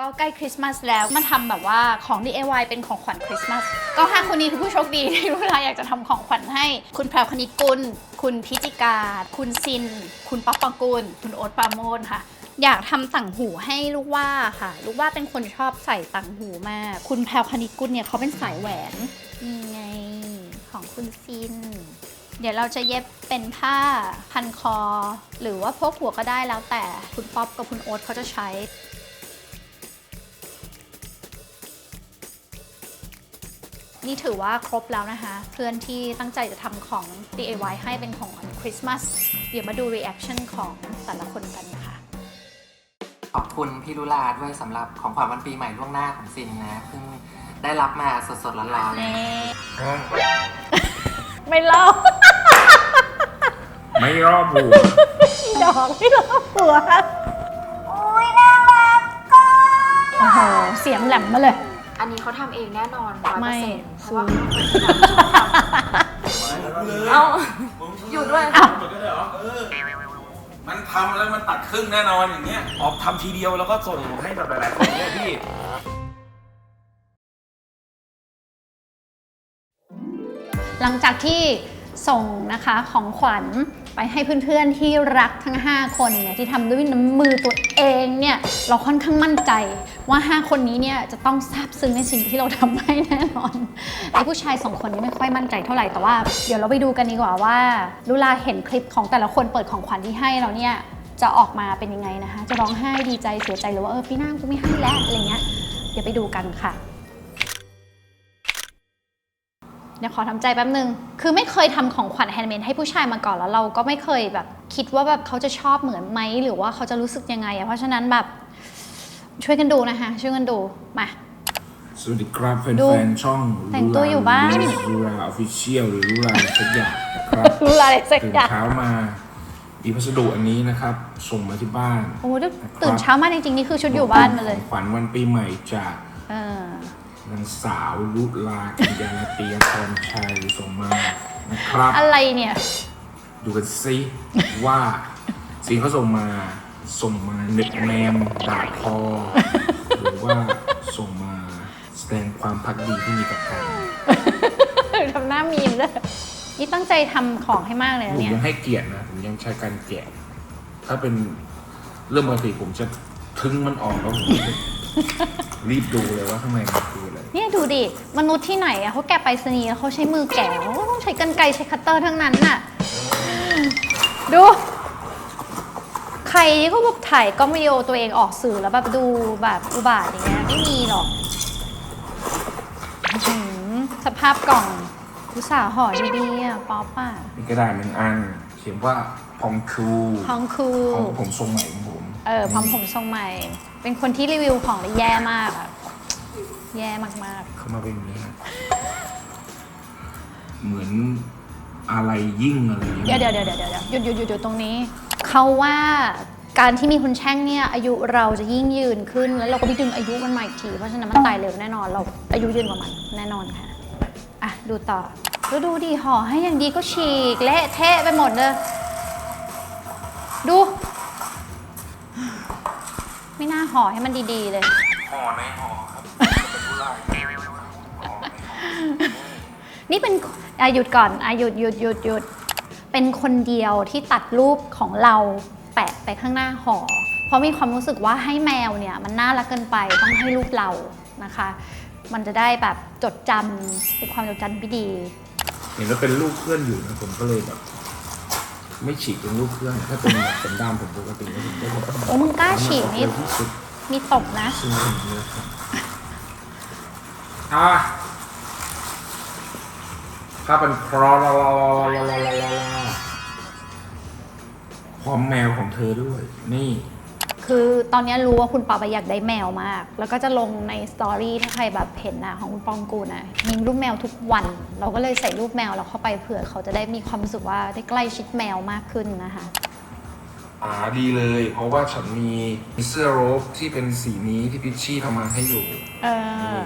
ก็ใกล้คริสต์มาสแล้วมาทำแบบว่าของ DIY เป็นของขวัญคริสต์มาสก็ห้าคนนี้คือผู้โชคดี ที่เวลาอยากจะทำของขวัญให้ คุณแพรวคณิตกุล คุณพิจิกา คุณซิน คุณป๊อปปังกุลคุณโอ๊ตปราโมนค่ะ อยากทำต่างหูให้ลูกว่าค่ะ ลูกว่าเป็นคนชอบใส่ต่างหูมาก คุณแพรวคณิตกุลเนี่ยเขาเป็นสายแหวนนี่ไงของคุณซิน เดี๋ยวเราจะเย็บเป็นผ้าพันคอ หรือว่าพกหัวก็ได้แล้วแต่คุณป๊อปกับคุณโอ๊ตเขาจะใช้ นี่ถือว่าครบแล้วนะคะ เพื่อนที่ตั้งใจจะทำของ DIY ให้เป็นของขวัญคริสต์มาสเดี๋ยวมาดู reaction ของแต่ละคนกันค่ะขอบคุณพี่ลุลาด้วยสำหรับของขวัญวันปีใหม่ล่วงหน้าของซินนะเพิ่งได้รับมาสดๆร้อนๆนี่ไม่เล่าไม่รอบหัวดอกไม่เล่าหัวโอ้ยน่ารักก็โอ้โหเสียงแหลมมาเลย อันนี้เขาทำเองแน่นอนร้อยไม่เปอร์เซ็นต์เพซื้ราะอว่าเขาเป็นคนทำเอาอยู่ด้วยอ้าวมันทำแล้วมันตัดครึ่งแน่นอนอย่างเงี้ย ออกทำทีเดียวแล้วก็ส่งให้แบบหลายๆคนเนี่ยพี่ หลังจากที่ส่งนะคะของขวัญไปให้เพื่อนๆที่รักทั้ง 5 คนเนี่ยที่ทำด้วยน้ำมือตัวเองเนี่ยเราค่อนข้างมั่นใจ ว่า 5 คนนี้เนี่ยจะต้องซาบซึ้งในสิ่งที่เราทำให้แน่นอนไอ้ผู้ชายสองคนนี้ไม่ค่อยมั่นใจเท่าไหร่แต่ว่าเดี๋ยวเราไปดูกันดีกว่าว่าลุลาเห็นคลิปของแต่ละคนเปิดของขวัญที่ให้เราเนี่ยจะออกมาเป็นยังไงนะคะ จะร้องไห้ดีใจเสียใจหรือว่าเออปีหน้ากูไม่ให้แล้วอะไรเงี้ยเดี๋ยวไปดูกันค่ะเดี๋ยวขอทำใจแป๊บนึง คือไม่เคยทำของขวัญแฮนด์เมดให้ผู้ชายมาก่อนแล้วเราก็ไม่เคยแบบคิดว่าแบบเขาจะชอบเหมือนไหมหรือว่าเขาจะรู้สึกยังไงอะเพราะฉะนั้นแบบ ช่วยกันดูนะคะ ช่วยกันดูมา สวัสดีครับแฟดูนๆช่องแต่งตัวอยู่บ้าน ลูลาออฟฟิเชียลหรือลูลาสักอย่างนะครับ รู้อะไรสักตื่นอย่างเช้ามามีพัสดุอันนี้นะครับ ส่งมาที่บ้านโอ้โหตื่นเช้ามาจริงๆนี่คือชุดอยู่บ้านมาเลย ของขวัญวันปีใหม่จากเออนางสาวลุลากิยาลตียพรชัยส่งมานะครับ อะไรเนี่ย ดูกันซิว่าสิ่งเขาส่งมา ส่งมาเน็บแนมด่าทอหรือว่าส่งมาแสดงความพักดีที่มีต่อกันทำหน้ามีมเลยนี่ตั้งใจทำของให้มากเลยผนะมเนี่ย ยังให้เกียรตินะผมยังใช้การแกะ ถ้าเป็นเรื่องปกติผมจะทึ้งมันออกแล้วผมจะรีบดูเลยว่าข้างในมันคืออะไรเนี่ยดูดิ มนุษย์ที่ไหนอะเขาแกะไปรษณีย์แล้วเขาใช้มือแกะเขาต้องใช้กรรไกรใช้คัตเตอร์ทั้งนั้นน่ะ ดูใค รที่เขาแบบถ่ายกล้องวิดีโอตัวเองออกสื่อแล้วแบบดูแบบอุบาทอย่างเงี้ยไม่มีหรอกอื้อหือสภาพกล่องอุตส่าห์ห่อดีๆอะป๊อปอะมีกระดาษหนึ่งอัน เขียนว่าพองคูพองคู ของผมทรงใหม่ของผมเออพร้อมผมทรงใหม่ เป็นคนที่รีวิวของได้แย่มากอะแย่มากๆเข้ามาเป็นอย่างนี้ฮะเหมือนอะไรยิ่งอะไรอย่างเดี๋ยวเงี้ยเดี๋ยวเดี๋ยวเดี๋ยวหยุดหยุดหยุดหยุดตรงนี้ เขาว่าการที่มีคุณแช่งเนี่ยอายุเราจะยิ่งยืนขึ้น แล้วเราก็ไปดึงอายุมันมาอีกที เพราะฉะนั้นมันตายเร็วแน่นอน เราอายุยืนกว่ามันแน่นอนค่ะอะดูต่อแล้วดูดิห่อให้อย่างดีก็ฉีกเละเทะไปหมดเลยดู ไม่น่าห่อให้มันดีๆเลยห่อในห่อครับเป็นผู้ไล่นี่เป็นอาหยุดก่อนอาหยุดหยุดหยุดหยุด เป็นคนเดียวที่ตัดรูปของเราแปะไปข้างหน้าหอเพราะมีความรู้สึกว่าให้แมวเนี่ยมันน่ารักเกินไปต้องให้รูปเรานะคะ มันจะได้แบบจดจำเป็นความจดจำที่ดีเห็นว่าเป็นรูปเพื่อนอยู่นะผมก็เลยแบบ ไม่ฉีกเป็นรูปเพื่อนถ้าเป็นแบบเป็นดามผมปกติแล้วผมก็จะโอ้มึงกล้าฉีกนี่ดมีตบนะถ้าเป็นพรอ พร้อมแมวของเธอด้วย นี่ คือตอนนี้รู้ว่าคุณปาไปอยากได้แมวมาก แล้วก็จะลงในสตอรี่ถ้าใครแบบเห็นนะของคุณปองกูลนะมีรูปแมวทุกวัน เราก็เลยใส่รูปแมวเราเข้าไปเผื่อเขาจะได้มีความรู้สึกว่าได้ใกล้ชิดแมวมากขึ้นนะคะอ่าดีเลย เพราะว่าฉันมีเสื้อโรบที่เป็นสีนี้ที่พิชชี่ทำมาให้อยู่เออ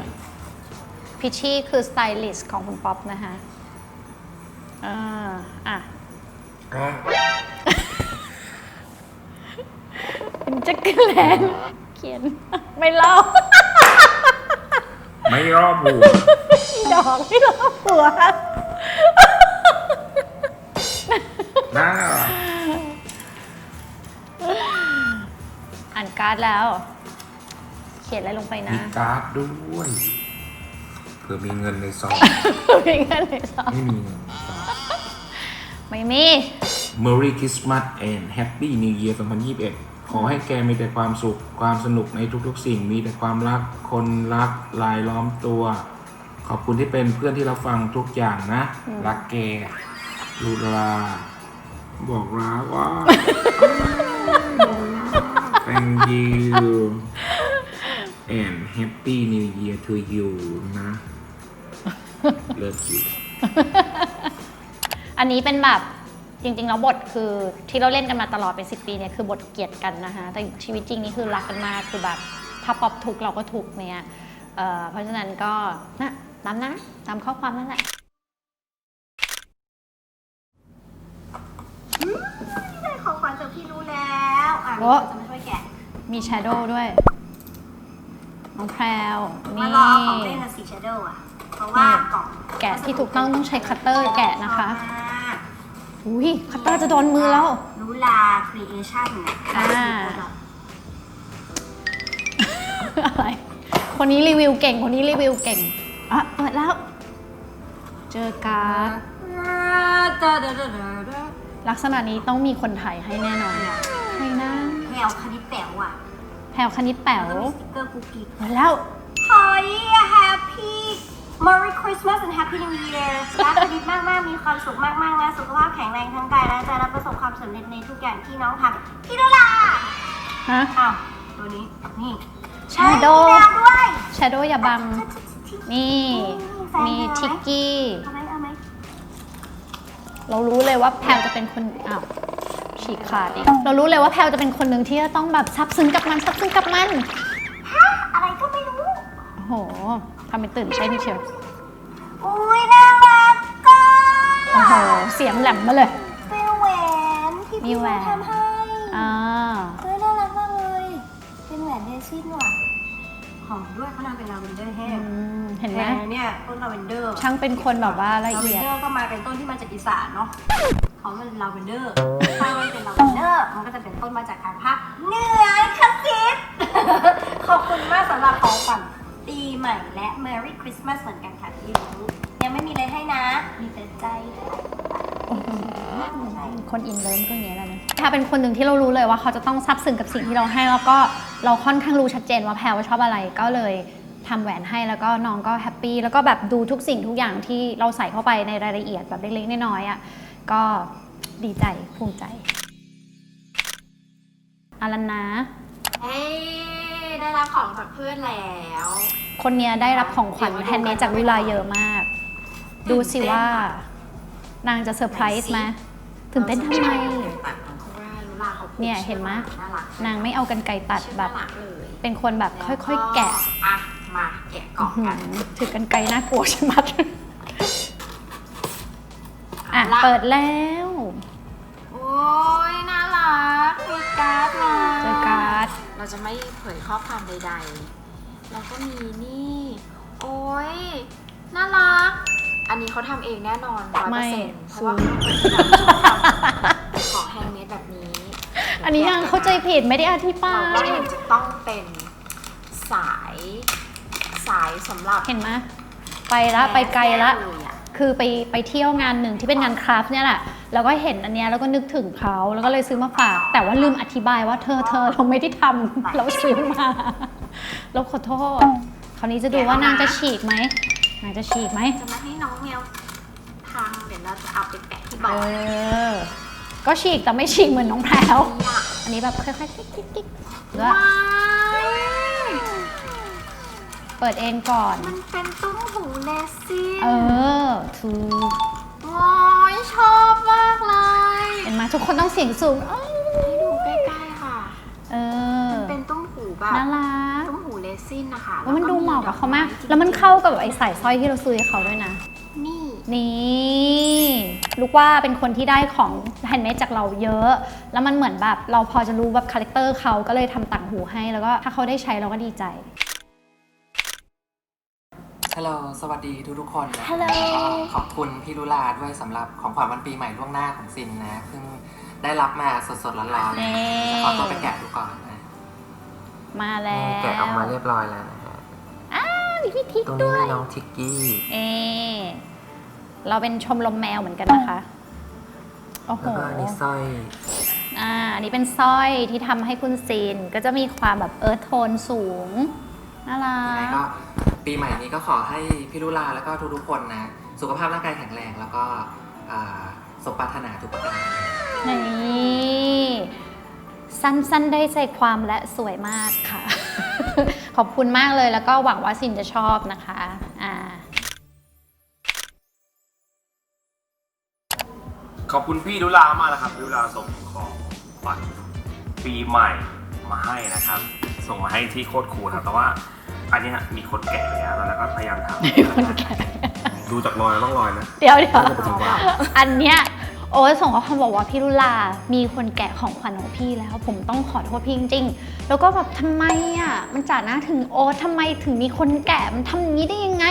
พิชชี่คือสไตลิสต์ของคุณป๊อปนะคะเอออะอะเป็นจัก แลนเขียน ไม่เล่าไม่รอบหัวดอกไม่เล่าหัวน่าอ่านการ์ดแล้ว เขียนอะไรลงไปมีนะการ์ดด้วยเผื่อมีเงินในซองมีเงินในซองไม่มีเงินในซองไม่มี Merry Christmas and Happy New Year 2021 ขอให้แกมีแต่ความสุข ความสนุกในทุกๆ สิ่ง มีแต่ความรัก คนรักลายล้อมตัว ขอบคุณที่เป็นเพื่อนที่รับฟังทุกอย่างนะ รักแกลูลา บอกรักว่า Thank you and Happy New Year to you นะ เลิฟยูอันนี้เป็นแบบ จริงๆแล้วบทคือที่เราเล่นกันมาตลอดเป็นสิปีเนี่ยคือบทเกลียดกันนะคะแต่ชีวิตจริงนี่คือรักกันมากคือแบบถ้าป๊อปทุกข์เราก็ทุกข์เนี่ยเอ่อเพราะฉะนั้นก็นะตามนะตามข้อความนั่นแหละได้ของขวัญจากพี่รู้แล้วอะโอ้เราจะมาช่วยแกะมีแชโดว์ด้วยน้องแพรวมานี่รอเอาของเล่นกับสีชาโดว์อะเพราะว่ากล่องแกะที่ถูกต้องต้องใช้คัตเตอร์แกะนะคะช อบมากอุ้ยคัตเตอร์จะโดนมือแล้วรู้ลาครีเอชั่นเนี่ยอ่า อะไร คนนี้รีวิวเก่ง คนนี้รีวิวเก่ง อะ เปิดแล้ว เจอการ์ดเดอเดอเดอเดอเดอลักษณะนี้ต้องมีคนถ่ายให้แน่นอนใครนะแพลวคณิตแป๋วอะแพรวคณิตแป๋วแล้วก็มีสติ๊กเกอร์กุ๊กกิ๊กเปิดแล้ว เฮ้ย Happy Merry Christmas and Happy New Year รักคณิตมาก ๆ มีความสุขมาก ๆ นะ สุขภาพแข็งแรงทั้งกายและใจและประสบความสำเร็จในทุกอย่างที่น้องทำพี่รู้ลาฮะอ้าวตัวนี้ นี่ Shadow เฮ้ยมีแมวด้วยแชโดว์อย่าบัง นี่แฟนมีเธอไหทิกกี้ เอาไหมเอาไหมเรารู้เลยว่าแพลวจะเป็นคนอ้าวฉีกขาดอีกเรารู้เลยว่าแพลวจะเป็นคนหนึ่งที่จะต้องแบบซับซึ้งกับมันซับซึ้งกับมันอะไรก็ไม่รู้ โอ้โห ทำเป็นตื่นเต้นเชียวอุ้ยน่ารักก็โอ้โหเสียงแหลมมาเลย เป็นแหวนที่มีพี่แหวน ทำให้อ่าเฮ้ยน่ารักมากเลย เป็นแหวนเดซินว่ะหอมด้วยเขาทำเป็นลาเวนเดอร์แห้อืงมเห็นไหมแต่เนี่ยต้นลาเวนเดอร์ช่างเป็นคนแบบว่าละลาเวเอีนยด เดอร์ก็มาเป็นต้นที่มาจากอีสานเนาะเขามันลาเวนเดอร์ถ้ามันเป็นลาเวนเดอร์มันก็จะเป็นต้นมาจากทางภาคเหนือค่ะซิส ขอบคุณมากสำหรับของขวัญ ปีใหม่และ Merry Christmas เหมือนกันค่ะพี่รู้ยังไม่มีอะไรให้นะ มีแต่ใจคนอินเลิฟก็อย่างเงี้ยแหละนะถ้าเป็นคนหนึ่งที่เรารู้เลยว่าเขาจะต้องซับซึ้งกับสิ่งที่เราให้แล้วก็เราค่อนข้างรู้ชัดเจนว่าแพรว่าชอบอะไรก็เลยทำแหวนให้แล้วก็น้องก็แฮปปี้แล้วก็แบบดูทุกสิ่งทุกอย่างที่เราใส่เข้าไปในรายละเอียดแบบเล็กๆน้อยๆอะก็ดีใจภูมิใจอารันนะ ได้รับของจากเพื่อนแล้วคนเนี้ยได้รับของขวัญแฮนด์เมดจากวิลาเยอะมาก ดูสิว่า นางจะเซอร์ไพรส์ไหมตื่นเต้นทำไมเพราะว่าลุลาเขาพูดเนี่ยเห็นไหมน่ารักนางไม่เอากันไกรตัดแบบน่ารักเลยเป็นคนแบบค่อยๆ แกะอะมาแกะกล่องกันหือถือกันไกลน่ากลัวใช่ไหมอะละเปิดแล้ว โอ้ยน่ารักมีการ์ดมา เจอการ์ดเราจะไม่เผยข้อความใดๆ แล้วก็มีนี่ โอ้ยน่ารัก อันนี้เขาทำเองแน่นอนร้อยเปอร์เซ็นต์เพราะว่าเขาเป็นคนที่แบบชอบทำของแฮนด์เมดแบบนี้อันนี้ยังเข้าใจผิดไม่ได้อธิบาเรายก็เลยจะต้องเป็นสายสายสำหรับเห็นไหมไปละไปไกลละแน่ๆเยอะคือไปไปเที่ยวงานหนึ่งที่เป็นงานคราฟต์เนี่ยแหละ แล้วก็เห็นอันเนี้ยแล้วก็นึกถึงเขาแล้วก็เลยซื้อมาฝาก แต่ว่าลืมอธิบายว่าเธอเธอเราไม่ได้ทำเราซื้อมาเราขอโทษคราวนี้จะดูว่านางจะฉีกไหมนางจะฉีกไหมจะมาให้น้องแมวพังเดี๋ยวเราจะเอาไปแปะที่บเออร์ดอ ก็ฉีกแต่ไม่ฉีกเหมือนน้องแพรวอยากอันนี้แบบค่อยๆกิ๊กกิ๊กกิ๊กแล้วว้าย เปิดเองก่อน มันเป็นตุ้มหูเลซินเออถูกโอ้ ยชอบมากเลยเห็นไหมทุกคนต้องเสียงสูงเอ้ยให้ดูใกล้ๆค่ะ เออมันเป็นตุ้มหูแบบน่ารักตุ้มหูเลซินนะคะแล้วมันดูเหมาะกับเขามากจริงๆแล้วมันเข้ากับไอ้สายสร้อยที่เราซื้อให้เขาด้วยนะ นี่ นี่ลูกว่าเป็นคนที่ได้ของแฮนด์เมดจากเราเยอะ แล้วมันเหมือนแบบเราพอจะรู้แบบคาแรคเตอร์เขาก็เลยทำต่างหูให้ แล้วก็ถ้าเขาได้ใช้เราก็ดีใจ ฮัลโหล สวัสดีทุกทุกๆคนนะฮัลโหล ก็ขอบคุณพี่ลุลาด้วยสำหรับของขวัญวันปีใหม่ล่วงหน้าของซินนะ เพิ่งได้รับมาสดๆร้อนๆเลยเน่จะขอตัวไปแกะดูก่อนนะมาแล้วแกะออกมาเรียบร้อยแล้วนะฮะอ้าวมีพี่ทิกตรงด้นี้วมียน้องทิกกี้ เอเราเป็นชมรมแมวเหมือนกันนะคะ โอ้โห แล้วก็อันนี้สร้อย อ่าอันนี้เป็นสร้อยที่ทำให้คุณซีนก็จะมีความแบบเอิร์ธโทนสูง น่ารัยังไงก ก็ปีใหม่นี้ก็ขอให้พี่ลุลาแล้วก็ทุกๆคนนะ สุขภาพร่างกายแข็งแรงแล้วก็อ่าสมปรารถนาทุกประการ นี่สั้นๆได้ใจความและสวยมากค่ะ ขอบคุณมากเลยแล้วก็หวังว่าซินจะชอบนะคะอ่าขอบคุณพี่ดุลามากนะครับดุลาส่งของขวัญปีใหม่มาให้นะครับ ส่งมาให้ที่โคตรคูลครับแต่ว่า อันเนี้ยมีคนแกะแล้วแล้วก็พยายามทำดูจากรอยต้องรอยนะ เดี๋ยวเดี๋ยวน่าจะเป็นถึงว่าอันเนี้ยโอ้ยส่งข้อความบอกว่าพี่รุลา มีคนแกะของขวัญของพี่แล้ว ผมต้องขอโทษพี่จริงๆ แล้วก็แบบทำไมอะ มันจ่าหน้าถึงโอ้ทำไมถึงมีคนแกะมันทำอย่างนี้ได้ยังไง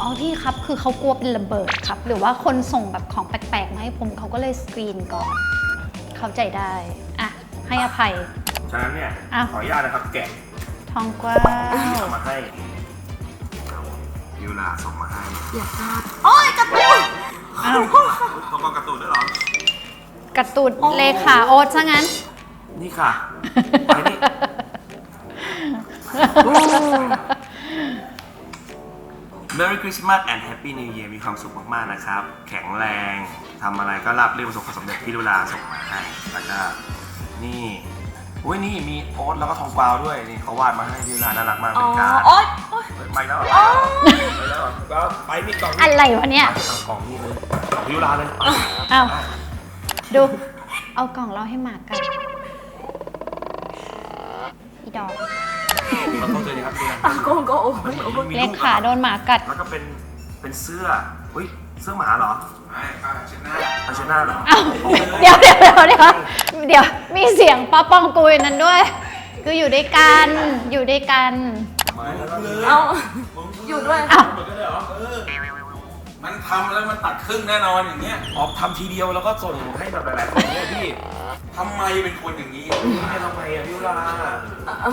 อ๋อพี่ครับคือเขากลัวเป็นระเบิดครับ หรือว่าคนส่งแบบของแปลกๆมาให้ผมเขาก็เลยสกรีนก่อน เข้าใจได้ อะ ให้อภัย ฉะนั้นเนี่ยอ้าว ขออนุญาตนะครับแกะทองกว้าที่วเอามาให้ยูลาส่งมาให้อ้าวต้องกการ์ตูนด้วยเหรอ กระตุดเลขาโอ๊ตซะงั้น นี่ค่ะไปนี่ Merry Christmas and Happy New Year มีความสุขมาก ๆ นะครับ แข็งแรงทำอะไรก็ราบรื่นประสบความสำเร็จพี่ดุลาส่งมาให้แล้วก็นี่ อุ้ยนี่มีโอ๊ตแล้วก็ทองกวาวด้วยนี่เขาวาดมาให้พี่ดุลาน่ารักมากอ๋เป็อนการ์ดโอ๊ยโอ๊ยเฮ้ยไปแล้วเหรอไปแล้วเหรอแล้วไปมีกล่องอะไรวะเนี่ย เอากล่องนี่เลยกล่องพี่ดุลาเลยอ้าว ดู เอากล่องเราให้หมากกันอีดอกเราต้องเจอนี่ครับพี่ดุลาโกโก้โอ้ยโอ้ยมีเลรูปขาโดนหมากัด แล้วก็เป็นเป็นเสื้ออุ้ย เสื้อหมาเหรอไม่ป้าเชน่าป้าเชน่าเหรอ เดี๋ยวเดี๋ยวเดี๋ยวเดี๋ยวเดี๋ยวมีเสียงป๊อปปองกุยนั้นด้วย คืออยู่ด้วยกันอยู่ด้วยกันเอาอยู่ด้วยอ้าวมันทำแล้วมันตัดครึ่งแน่นอนอย่างเงี้ยออกทำทีเดียวแล้วก็ส่งให้แบบหลายๆคนเนี่ยพี่ทำไมเป็นคนอย่างนี้ไม่ทำไมอะพี่วรา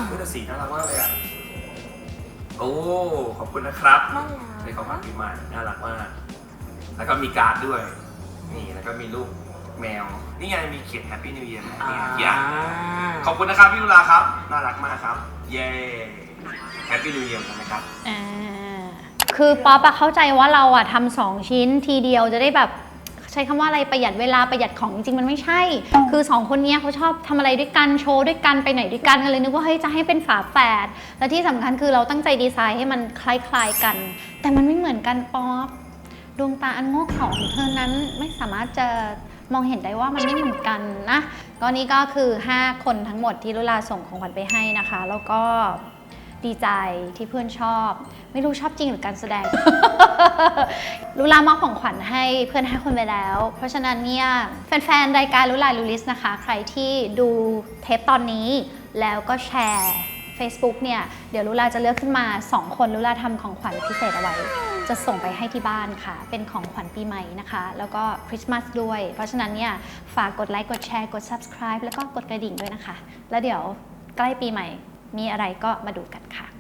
พี่ตสีน่ารักมากเลยอะโอ้ขอบคุณนะครับน่ารักในของขวัญปีใหม่น่ารักมาก แล้วก็มีการ์ดด้วย นี่แล้วก็มีรูปแมว นี่ไงมีเขียน Happy New Year นะนี่อะขอบคุณนะครับพี่วราครับ น่ารักมากครับ เย้ Happy New Year กันนะครับ อ่าคือป๊อปอะเข้าใจว่าเราอะทำสองชิ้นทีเดียวจะได้แบบใช้คำว่าอะไรประหยัดเวลาประหยัดของจริงๆมันไม่ใช่ คือสองคนเนี้ยเขาชอบทำอะไรด้วยกันโชว์ด้วยกันไปไหนด้วยกันกันเลยนึกว่าเฮ้ยจะให้เป็นฝาแฝดและที่สำคัญคือเราตั้งใจดีไซน์ให้มันคล้ายๆกัน แต่มันไม่เหมือนกันป๊อป ดวงตาอันโง่เขลาของเธอนั้นไม่สามารถจะมองเห็นได้ว่ามันไม่เหมือนกันนะก็นี่ก็คือ 5 คนทั้งหมดที่ลุลาส่งของขวัญไปให้นะคะ แล้วก็ดีใจที่เพื่อนชอบ ไม่รู้ชอบจริงหรือการแสดง ลุลามอบของขวัญให้เพื่อนให้คนไปแล้ว เพราะฉะนั้นเนี่ยแฟนๆรายการลุลาลูลิสนะคะ ใครที่ดูเทปตอนนี้แล้วก็แชร์ Facebook เนี่ย เดี๋ยวลุลาจะเลือกขึ้นมา 2 คนลุลาทำของขวัญพิเศษเอาไว้ จะส่งไปให้ที่บ้านค่ะ เป็นของขวัญปีใหม่นะคะ แล้วก็คริสต์มาสด้วย เพราะฉะนั้นเนี่ยฝากกดไลค์กดแชร์กด subscribe แล้วก็กดกระดิ่งด้วยนะคะ แล้วเดี๋ยวใกล้ปีใหม่มีอะไรก็มาดูกันค่ะ